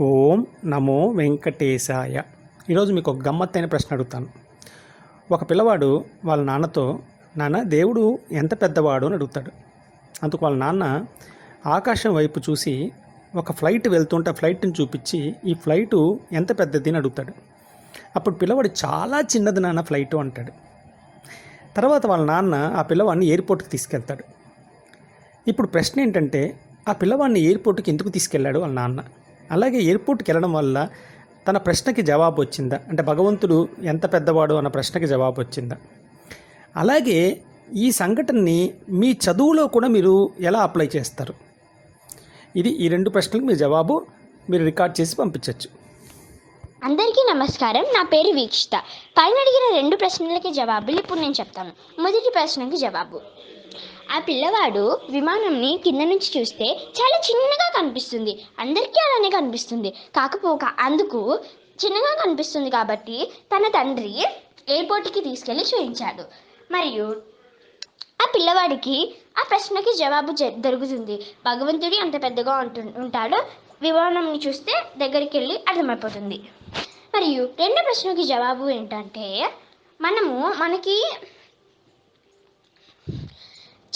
ఓం నమో వెంకటేశాయ. ఈరోజు మీకు ఒక గమ్మత్తైన ప్రశ్న అడుగుతాను. ఒక పిల్లవాడు వాళ్ళ నాన్నతో నాన్న దేవుడు ఎంత పెద్దవాడు అని అడుగుతాడు. అందుకు వాళ్ళ నాన్న ఆకాశం వైపు చూసి ఒక ఫ్లైట్ వెళ్తుంటే ఆ ఫ్లైట్ని చూపించి ఈ ఫ్లైటు ఎంత పెద్దది అని అడుగుతాడు. అప్పుడు పిల్లవాడు చాలా చిన్నది నాన్న ఫ్లైటు అంటాడు. తర్వాత వాళ్ళ నాన్న ఆ పిల్లవాడిని ఎయిర్పోర్ట్కి తీసుకెళ్తాడు. ఇప్పుడు ప్రశ్న ఏంటంటే ఆ పిల్లవాడిని ఎయిర్పోర్ట్కి ఎందుకు తీసుకెళ్ళాడు వాళ్ళ నాన్న? అలాగే ఎయిర్పోర్ట్కి వెళ్ళడం వల్ల తన ప్రశ్నకి జవాబు వచ్చిందా? అంటే భగవంతుడు ఎంత పెద్దవాడు అన్న ప్రశ్నకి జవాబు వచ్చిందా? అలాగే ఈ సంఘటనని మీ చదువులో కూడా మీరు ఎలా అప్లై చేస్తారు? ఇది ఈ రెండు ప్రశ్నలకు మీ జవాబు మీరు రికార్డ్ చేసి పంపించవచ్చు అందరికీ నమస్కారం. నా పేరు వీక్షిత. పైన అడిగిన రెండు ప్రశ్నలకి జవాబులు ఇప్పుడు నేను చెప్తాను. మొదటి ప్రశ్నకి జవాబు. ఆ పిల్లవాడు విమానంని కింద నుంచి చూస్తే చాలా చిన్నగా కనిపిస్తుంది. అందరికీ అలానే కనిపిస్తుంది. కాకపోక అందుకు చిన్నగా కనిపిస్తుంది కాబట్టి తన తండ్రి ఎయిర్పోర్ట్కి తీసుకెళ్ళి చూపించాడు. మరియు ఆ పిల్లవాడికి ఆ ప్రశ్నకి జవాబు జ- దొరుకుతుంది. భగవంతుడి అంత పెద్దగా ఉంటు ఉంటాడో విమానంని చూస్తే దగ్గరికి వెళ్ళి అర్థమైపోతుంది. మరియు రెండో ప్రశ్నకి జవాబు ఏంటంటే మనము మనకి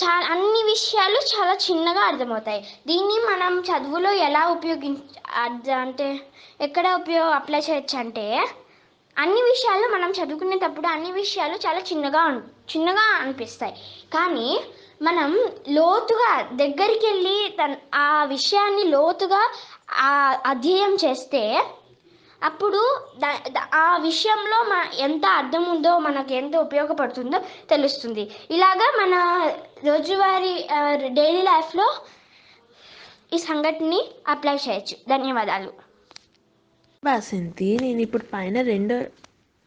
చాలా అన్ని విషయాలు చాలా చిన్నగా అర్థమవుతాయి. దీన్ని మనం చదువులో ఎలా ఉపయోగించ అంటే ఎక్కడ ఉపయోగ అప్లై చేయొచ్చు అంటే అన్ని విషయాలు మనం చదువుకునేటప్పుడు అన్ని విషయాలు చాలా చిన్నగా ఉం- చిన్నగా అనిపిస్తాయి. కానీ మనం లోతుగా దగ్గరికి వెళ్ళి తన ఆ విషయాన్ని లోతుగా అధ్యయం అధ్యయనం చేస్తే అప్పుడు ఆ విషయంలో మన ఎంత అర్థం ఉందో మనకు ఎంత ఉపయోగపడుతుందో తెలుస్తుంది. ఇలాగా మన రోజువారీ డైలీ లైఫ్లో ఈ సంఘటనని అప్లై చేయొచ్చు. ధన్యవాదాలు. బాసంతి నేను ఇప్పుడు పైన రెండు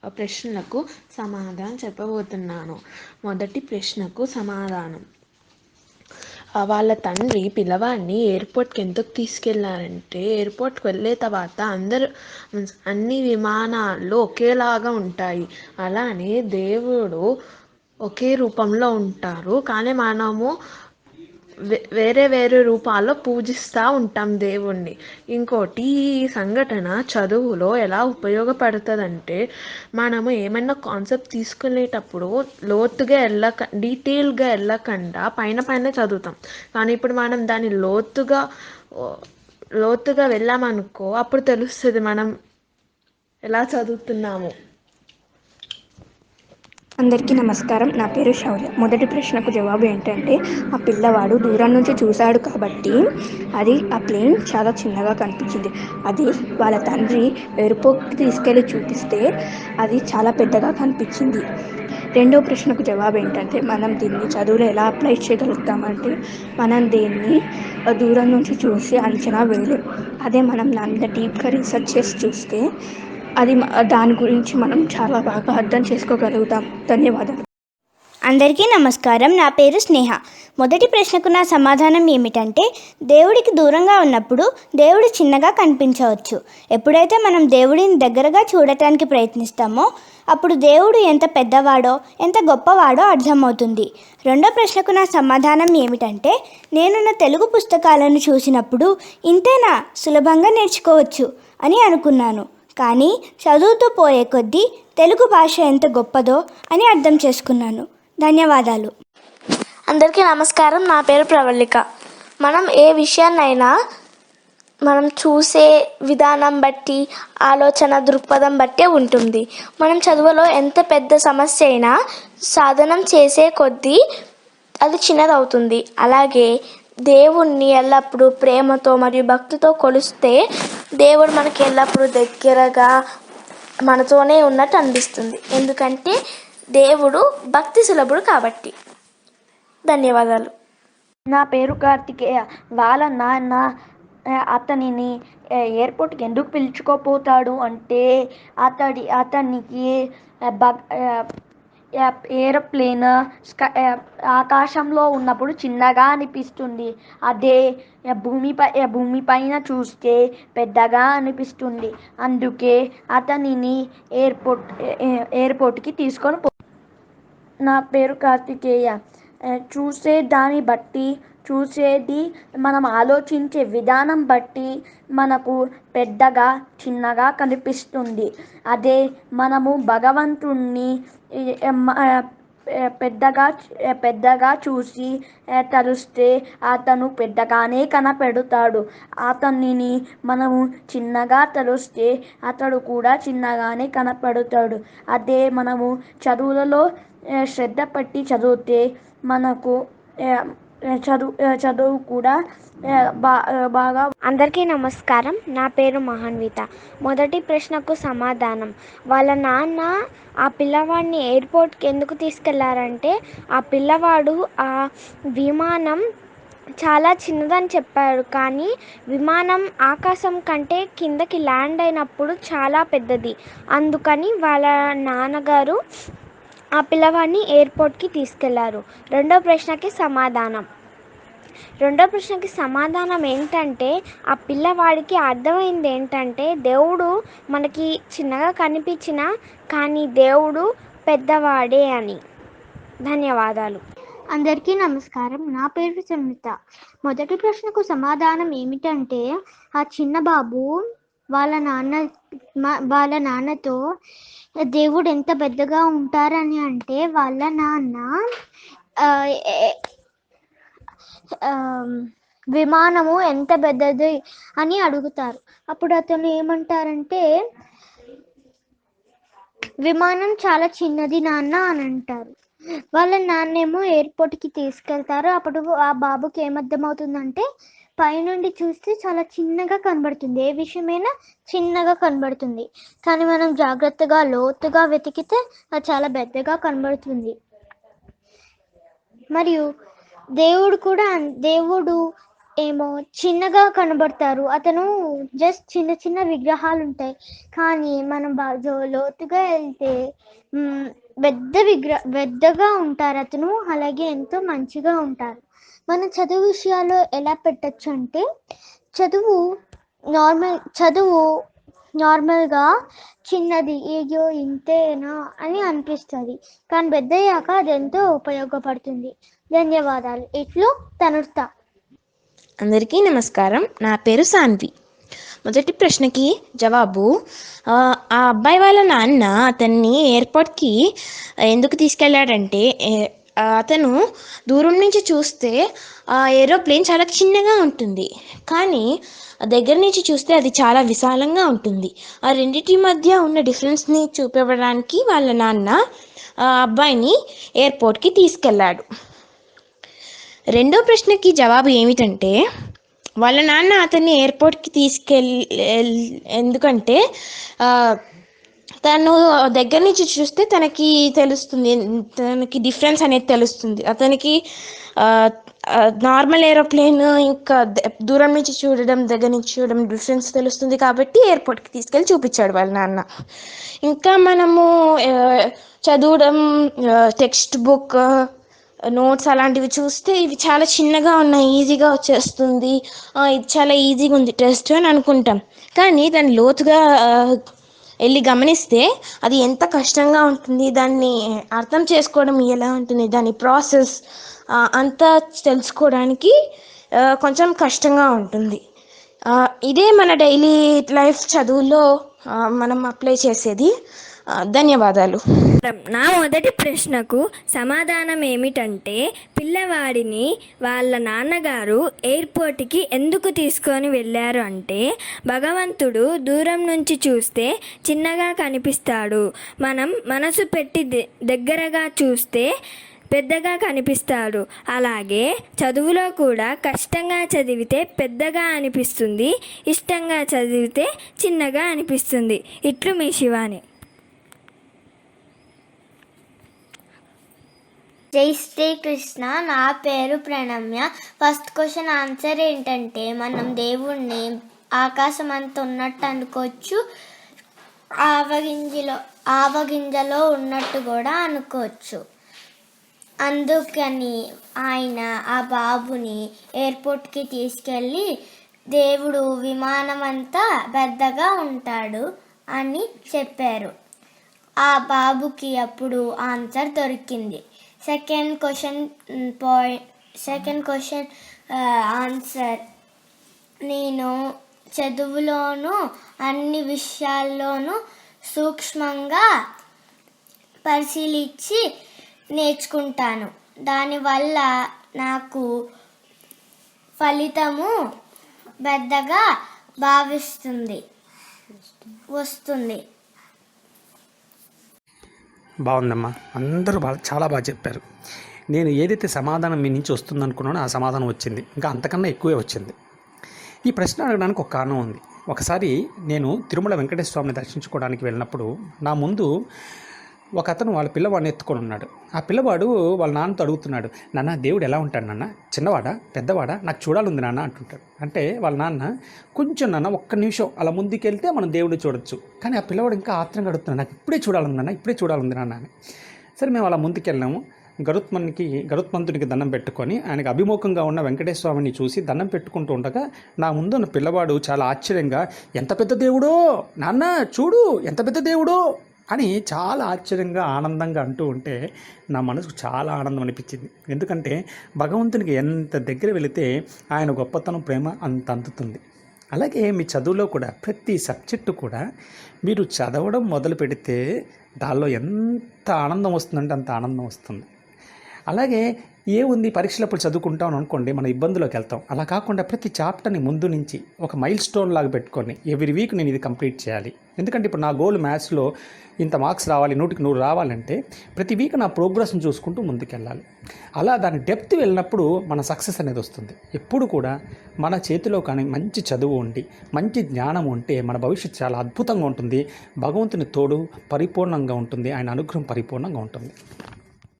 ప్రశ్నలకు సమాధానం చెప్పబోతున్నాను. మొదటి ప్రశ్నకు సమాధానం. వాళ్ళ తండ్రి పిల్లవాడిని ఎయిర్పోర్ట్కి ఎందుకు తీసుకెళ్ళారంటే ఎయిర్పోర్ట్కి వెళ్ళే తర్వాత అందరు అన్ని విమానాలు ఒకేలాగా ఉంటాయి. అలానే దేవుడు ఒకే రూపంలో ఉంటారు. కానీ మనము వేరే వేరే రూపాల్లో పూజిస్తూ ఉంటాం దేవుణ్ణి. ఇంకోటి ఈ సంఘటన చదువులో ఎలా ఉపయోగపడుతుందంటే మనము ఏమైనా కాన్సెప్ట్ తీసుకునేటప్పుడు లోతుగా వెళ్ళక డీటెయిల్గా వెళ్ళకుండా పైన పైన చదువుతాం. కానీ ఇప్పుడు మనం దాన్ని లోతుగా లోతుగా వెళ్ళామనుకో అప్పుడు తెలుస్తుంది మనం ఎలా చదువుతున్నాము. అందరికీ నమస్కారం. నా పేరు శౌర్య. మొదటి ప్రశ్నకు జవాబు ఏంటంటే ఆ పిల్లవాడు దూరం నుంచి చూశాడు కాబట్టి అది ఆ ప్లేన్ చాలా చిన్నగా కనిపించింది. అది వాళ్ళ తండ్రి ఎయిర్పోర్ట్కి తీసుకెళ్ళి చూపిస్తే అది చాలా పెద్దగా కనిపించింది. రెండో ప్రశ్నకు జవాబు ఏంటంటే మనం దీన్ని చదువులో ఎలా అప్లై చేయగలుగుతామంటే మనం దీన్ని దూరం నుంచి చూసి అంచనా వేయలేం. అదే మనం దాని డీప్గా రీసెర్చ్ చేసి చూస్తే అది దాని గురించి మనం చాలా బాగా అర్థం చేసుకోగలుగుతాం. ధన్యవాదాలు. అందరికీ నమస్కారం. నా పేరు స్నేహ. మొదటి ప్రశ్నకు నా సమాధానం ఏమిటంటే దేవుడికి దూరంగా ఉన్నప్పుడు దేవుడు చిన్నగా కనిపించవచ్చు. ఎప్పుడైతే మనం దేవుడిని దగ్గరగా చూడటానికి ప్రయత్నిస్తామో అప్పుడు దేవుడు ఎంత పెద్దవాడో ఎంత గొప్పవాడో అర్థమవుతుంది. రెండో ప్రశ్నకు నా సమాధానం ఏమిటంటే నేను నా తెలుగు పుస్తకాలను చూసినప్పుడు ఇంతేనా సులభంగా నేర్చుకోవచ్చు అని అనుకున్నాను. కానీ చదువుతూ పోయే కొద్దీ తెలుగు భాష ఎంత గొప్పదో అని అర్థం చేసుకున్నాను. ధన్యవాదాలు. అందరికీ నమస్కారం. నా పేరు ప్రవళిక. మనం ఏ విషయాన్నైనా మనం చూసే విధానం బట్టి ఆలోచన దృక్పథం బట్టే ఉంటుంది. మనం చదువులో ఎంత పెద్ద సమస్య అయినా సాధనం చేసే కొద్దీ అది చిన్నదవుతుంది. అలాగే దేవుణ్ణి ఎల్లప్పుడూ ప్రేమతో మరియు భక్తితో కొలిస్తే దేవుడు మనకి ఎల్లప్పుడూ దగ్గరగా మనతోనే ఉన్నట్టు అనిపిస్తుంది. ఎందుకంటే దేవుడు భక్తి సులభుడు కాబట్టి. ధన్యవాదాలు. నా పేరు కార్తికేయ. వాళ్ళ నాన్న అతనిని ఎయిర్పోర్ట్కి ఎందుకు పిలుచుకోపోతాడు అంటే అతడి అతనికి భక్ ఏరోప్లేన్ ఆకాశంలో ఉన్నప్పుడు చిన్నగా అనిపిస్తుంది. అదే భూమిపై భూమిపైన చూస్తే పెద్దగా అనిపిస్తుంది. అందుకే అతనిని ఎయిర్పోర్ట్ ఎయిర్పోర్ట్కి తీసుకొని పో నా పేరు కార్తికేయ. చూసే దాన్ని బట్టి చూసేది మనం ఆలోచించే విధానం బట్టి మనకు పెద్దగా చిన్నగా కనిపిస్తుంది. అదే మనము భగవంతుణ్ణి పెద్దగా పెద్దగా చూసి తలుస్తే అతను పెద్దగానే కనపెడతాడు. అతనిని మనము చిన్నగా తలుస్తే అతడు కూడా చిన్నగానే కనపడతాడు. అదే మనము చదువులలో శ్రద్ధ పెట్టి చదివితే మనకు చదువు చదువు కూడా బా బాగా అందరికీ నమస్కారం. నా పేరు మహాన్విత. మొదటి ప్రశ్నకు సమాధానం. వాళ్ళ నాన్న ఆ పిల్లవాడిని ఎయిర్పోర్ట్కి ఎందుకు తీసుకెళ్ళారంటే ఆ పిల్లవాడు ఆ విమానం చాలా చిన్నదని చెప్పారు. కానీ విమానం ఆకాశం కంటే కిందకి ల్యాండ్ అయినప్పుడు చాలా పెద్దది. అందుకని వాళ్ళ నాన్నగారు ఆ పిల్లవాడిని ఎయిర్పోర్ట్కి తీసుకెళ్ళారు. రెండో ప్రశ్నకి సమాధానం. రెండో ప్రశ్నకి సమాధానం ఏంటంటే ఆ పిల్లవాడికి అర్థమైంది ఏంటంటే దేవుడు మనకి చిన్నగా కనిపించిన కానీ దేవుడు పెద్దవాడే అని. ధన్యవాదాలు. అందరికీ నమస్కారం. నా పేరు సమిత మొదటి ప్రశ్నకు సమాధానం ఏమిటంటే ఆ చిన్న బాబు వాళ్ళ నాన్న మా- వాళ్ళ నాన్నతో దేవుడు ఎంత పెద్దగా ఉంటారని అంటే వాళ్ళ నాన్న విమానము ఎంత పెద్దది అని అడుగుతారు. అప్పుడు అతను ఏమంటారంటే విమానం చాలా చిన్నది నాన్న అని అంటారు. వాళ్ళ నాన్నేమో ఎయిర్పోర్ట్కి తీసుకెళ్తారు. అప్పుడు ఆ బాబుకి ఏమర్థమవుతుందంటే పైనుండి చూస్తే చాలా చిన్నగా కనబడుతుంది. ఏ విషయమైనా చిన్నగా కనబడుతుంది. కానీ మనం జాగ్రత్తగా లోతుగా వెతికితే అది చాలా పెద్దగా కనబడుతుంది. మరియు దేవుడు కూడా దేవుడు ఏమో చిన్నగా కనబడతారు. అతను జస్ట్ చిన్న చిన్న విగ్రహాలు ఉంటాయి కానీ మనం బాగా లోతుగా వెళ్తే పెద్ద విగ్ర పెద్దగా ఉంటారు అతను. అలాగే ఎంతో మంచిగా ఉంటారు. మనం చదువు విషయాల్లో ఎలా పెట్టచ్చు అంటే చదువు నార్మల్ చదువు నార్మల్గా చిన్నది ఏయో ఇంతేనా అని అనిపిస్తుంది. కానీ పెద్దయ్యాక అది ఎంతో ఉపయోగపడుతుంది. ధన్యవాదాలు. ఇట్లు తనుర్త. అందరికీ నమస్కారం. నా పేరు సాన్వి. మొదటి ప్రశ్నకి జవాబు ఆ అబ్బాయి వాళ్ళ నాన్న అతన్ని ఎయిర్పోర్ట్కి ఎందుకు తీసుకెళ్ళాడంటే అతను దూరం నుంచి చూస్తే ఆ ఏరోప్లేన్ చాలా చిన్నగా ఉంటుంది. కానీ దగ్గర నుంచి చూస్తే అది చాలా విశాలంగా ఉంటుంది. ఆ రెండింటి మధ్య ఉన్న డిఫరెన్స్ని చూపించడానికి వాళ్ళ నాన్న ఆ అబ్బాయిని ఎయిర్పోర్ట్కి తీసుకెళ్ళాడు. రెండో ప్రశ్నకి జవాబు ఏమిటంటే వాళ్ళ నాన్న అతన్ని ఎయిర్పోర్ట్కి తీసుకెళ్ళి ఎందుకంటే తను దగ్గర నుంచి చూస్తే తనకి తెలుస్తుంది తనకి డిఫరెన్స్ అనేది తెలుస్తుంది. అతనికి నార్మల్ ఏరోప్లేన్ ఇంకా దూరం నుంచి చూడడం దగ్గర నుంచి చూడడం డిఫరెన్స్ తెలుస్తుంది కాబట్టి ఎయిర్పోర్ట్కి తీసుకెళ్ళి చూపించాడు వాళ్ళ నాన్న. ఇంకా మనము చదవడం టెక్స్ట్ బుక్ నోట్స్ అలాంటివి చూస్తే ఇవి చాలా చిన్నగా ఉన్నాయి ఈజీగా వచ్చేస్తుంది. ఇది చాలా ఈజీగా ఉంది టెస్ట్ అని అనుకుంటాం. కానీ దాన్ని లోతుగా వెళ్ళి గమనిస్తే అది ఎంత కష్టంగా ఉంటుంది దాన్ని అర్థం చేసుకోవడం ఎలా ఉంటుంది దాని ప్రాసెస్ అంతా తెలుసుకోవడానికి కొంచెం కష్టంగా ఉంటుంది. ఇదే మన డైలీ లైఫ్ చదువులో మనం అప్లై చేసేది. ధన్యవాదాలు. నా మొదటి ప్రశ్నకు సమాధానం ఏమిటంటే పిల్లవాడిని వాళ్ళ నాన్నగారు ఎయిర్పోర్ట్కి ఎందుకు తీసుకొని వెళ్ళారు అంటే భగవంతుడు దూరం నుంచి చూస్తే చిన్నగా కనిపిస్తాడు. మనం మనసు పెట్టి దగ్గరగా చూస్తే పెద్దగా కనిపిస్తాడు. అలాగే చదువులో కూడా కష్టంగా చదివితే పెద్దగా అనిపిస్తుంది ఇష్టంగా చదివితే చిన్నగా అనిపిస్తుంది. ఇట్లు మీ శివాని. జై శ్రీకృష్ణ నా పేరు ప్రణమ్య. ఫస్ట్ క్వశ్చన్ ఆన్సర్ ఏంటంటే మనం దేవుణ్ణి ఆకాశం అంత ఉన్నట్టు అనుకోవచ్చు ఆవగింజలో ఆవగింజలో ఉన్నట్టు కూడా అనుకోవచ్చు. అందుకని ఆయన ఆ బాబుని ఎయిర్పోర్ట్కి తీసుకెళ్ళి దేవుడు విమానం అంతా పెద్దగా ఉంటాడు అని చెప్పారు. ఆ బాబుకి అప్పుడు ఆన్సర్ దొరికింది. Second question point second question answer నేను చదువులోను అన్ని విషయాల్లోనూ సూక్ష్మంగా పరిశీలించి నేర్చుకుంటాను. దానివల్ల నాకు ఫలితము పెద్దగా భావిస్తుంది వస్తుంది. బాగుందమ్మా. అందరూ బాగా చాలా బాగా చెప్పారు. నేను ఏదైతే సమాధానం మీ నుంచి వస్తుందనుకున్నానో ఆ సమాధానం వచ్చింది. ఇంకా అంతకన్నా ఎక్కువే వచ్చింది. ఈ ప్రశ్న అడగడానికి ఒక కారణం ఉంది. ఒకసారి నేను తిరుమల వెంకటేశ్వర స్వామిని దర్శించుకోవడానికి వెళ్ళినప్పుడు నా ముందు ఒక అతను వాళ్ళ పిల్లవాడిని ఎత్తుకొని ఉన్నాడు. ఆ పిల్లవాడు వాళ్ళ నాన్నతో అడుగుతున్నాడు నాన్న దేవుడు ఎలా ఉంటాడు నాన్న? చిన్నవాడా? పెద్దవాడా? నాకు చూడాలంది నాన్న అంటుంటాడు. అంటే వాళ్ళ నాన్న కొంచెం నాన్న ఒక్క నిమిషం అలా ముందుకెళ్తే మనం దేవుడిని చూడొచ్చు. కానీ ఆ పిల్లవాడు ఇంకా ఆత్రంగా అడుగుతున్నాడు నాకు ఇప్పుడే చూడాలంది నాన్న ఇప్పుడే చూడాలంది నాన్న అని. సరే మేము అలా ముందుకెళ్ళాము. గరుత్మన్కి గరుత్మంతునికి దండం పెట్టుకొని ఆయనకు అభిముఖంగా ఉన్న వెంకటేశ్వర స్వామిని చూసి దండం పెట్టుకుంటూ ఉండగా నా ముందు ఉన్న పిల్లవాడు చాలా ఆశ్చర్యంగా ఎంత పెద్ద దేవుడో? నాన్న చూడు ఎంత పెద్ద దేవుడో? అని చాలా ఆశ్చర్యంగా ఆనందంగా అంటూ ఉంటే నా మనసుకు చాలా ఆనందం అనిపించింది. ఎందుకంటే భగవంతునికి ఎంత దగ్గర వెళితే ఆయన గొప్పతనం ప్రేమ అంత అందుతుంది. అలాగే మీ చదువులో కూడా ప్రతి సబ్జెక్టు కూడా మీరు చదవడం మొదలు పెడితే దానిలో ఎంత ఆనందం వస్తుందంటే అంత ఆనందం వస్తుంది. అలాగే ఏ ఉంది పరీక్షలప్పుడు చదువుకుంటాం అనుకోండి మనం ఇబ్బందులోకి వెళ్తాం. అలా కాకుండా ప్రతి చాప్టర్ని ముందు నుంచి ఒక మైల్ స్టోన్ లాగా పెట్టుకొని ఎవ్రీ వీక్ నేను ఇది కంప్లీట్ చేయాలి. ఎందుకంటే ఇప్పుడు నా గోల్ మ్యాథ్స్లో ఇంత మార్క్స్ రావాలి నూటికి నూరు రావాలంటే ప్రతి వీక్ నా ప్రోగ్రెస్ని చూసుకుంటూ ముందుకెళ్ళాలి. అలా దాని డెప్త్ వెళ్ళినప్పుడు మన సక్సెస్ అనేది వస్తుంది. ఎప్పుడు కూడా మన చేతిలో కానీ మంచి చదువు ఉండి మంచి జ్ఞానం ఉంటే మన భవిష్యత్తు చాలా అద్భుతంగా ఉంటుంది. భగవంతుని తోడు పరిపూర్ణంగా ఉంటుంది. ఆయన అనుగ్రహం పరిపూర్ణంగా ఉంటుంది.